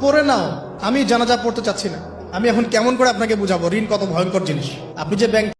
পড়ে নাও। আমি জানাজা পড়তে চাচ্ছি না। আমি এখন কেমন করে আপনাকে বুঝাবো? ঋণ কত ভয়ঙ্কর জিনিস। আপনি যে ব্যাংক